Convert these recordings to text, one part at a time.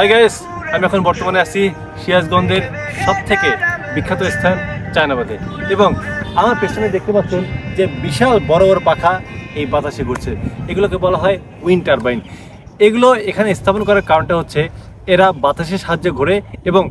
Hi guys আমি এখন বর্তমানে আছি সিরাজগঞ্জের সব থেকে বিখ্যাত স্থান চায়নাবাদে। এবং আমার পেছনে দেখতে পাচ্ছেন যে বিশাল বড় বড় পাখা এই বাতাসে ঘুরছে। এগুলোকে বলা হয় উইন্ড টারবাইন। এগুলো এখানে স্থাপন করার কারণটা হচ্ছে এরা বাতাসের সাহায্যে ঘোরে এবং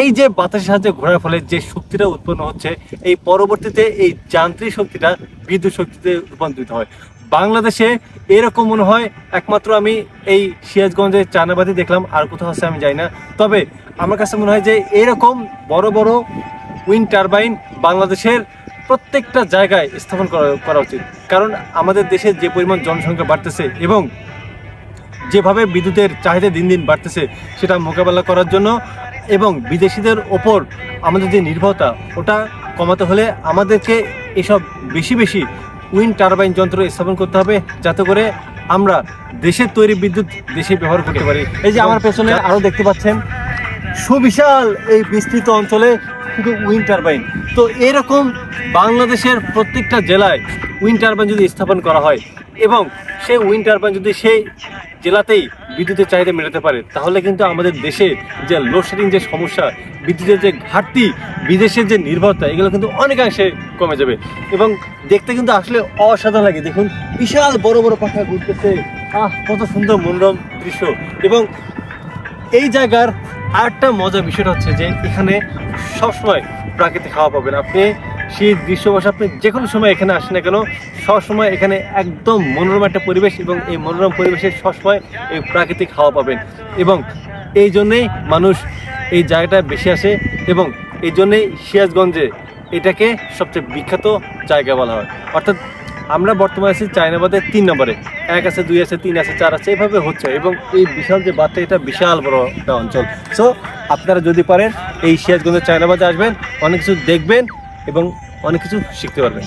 এই যে বাতাসের সাহায্যে ঘোরার ফলে যে শক্তিটা উৎপন্ন হচ্ছে, এই পরবর্তীতে এই যান্ত্রিক শক্তিটা বিদ্যুৎ শক্তিতে রূপান্তরিত হয়। বাংলাদেশে এরকম মনে হয় একমাত্র আমি এই সিরাজগঞ্জে চানাবাদি দেখলাম, আর কোথাও আছে আমি যাই না। তবে আমার কাছে মনে হয় যে এরকম বড় বড় উইন্ড টারবাইন বাংলাদেশের প্রত্যেকটা জায়গায় স্থাপন করা করা উচিত। কারণ আমাদের দেশে যে পরিমাণ জনসংখ্যা বাড়তেছে এবং যেভাবে বিদ্যুতের চাহিদা দিন দিন বাড়তেছে, সেটা মোকাবেলা করার জন্য এবং বিদেশিদের ওপর আমাদের যে নির্ভরতা, ওটা কমাতে হলে আমাদেরকে এসব বেশি বেশি উইন্ড টারবাইন যন্ত্র স্থাপন করতে হবে যাতে করে আমরা দেশের তৈরি বিদ্যুৎ দেশে ব্যবহার করতে পারি। এই যে আমার পেছনে আরও দেখতে পাচ্ছেন সুবিশাল এই বিস্তৃত অঞ্চলে শুধু উইন্ড টারবাইন। তো এরকম বাংলাদেশের প্রত্যেকটা জেলায় উইন্ড টারবাইন যদি স্থাপন করা হয় এবং সেই উইন্ড টারবাইন যদি সেই জেলাতেই বিদ্যুতের চাহিদা মেটাতে পারে, তাহলে কিন্তু আমাদের দেশে যে লোডশেডিং যে সমস্যা, বিদ্যুতের যে ঘাটতি, বিদেশের যে নির্ভরতা, এগুলো কিন্তু অনেকাংশে কমে যাবে। এবং দেখতে কিন্তু আসলে অসাধারণ লাগে। দেখুন, বিশাল বড় বড় পাখা ঘুরতেছে। আহ, কত সুন্দর মনোরম দৃশ্য। এবং এই জায়গার আরেকটা মজার বিষয়টা হচ্ছে যে, এখানে সবসময় প্রাকৃতিক হাওয়া পাবেন। আপনি দৃশ্য বসে আপনি যে কোনো সময় এখানে আসেন না কেন, সবসময় এখানে একদম মনোরম একটা পরিবেশ এবং এই মনোরম পরিবেশে সবসময় এই প্রাকৃতিক হাওয়া পাবেন। এবং এই জন্যেই মানুষ এই জায়গাটায় বেশি আসে এবং এই জন্যেই সিরাজগঞ্জে এটাকে সবচেয়ে বিখ্যাত জায়গা বলা হয়। অর্থাৎ আমরা বর্তমানে আছি চায়নাবাদের তিন নম্বরে। এক আছে, দুই আছে, তিন আছে, চার আছে, এভাবে হচ্ছে এবং এই বিশাল যে বার্তা এটা বিশাল বড় একটা অঞ্চল। সো আপনারা যদি পারেন এই সিরাজগঞ্জের চায়নাবাদে আসবেন, অনেক কিছু দেখবেন এবং অনেক কিছু শিখতে পারবেন।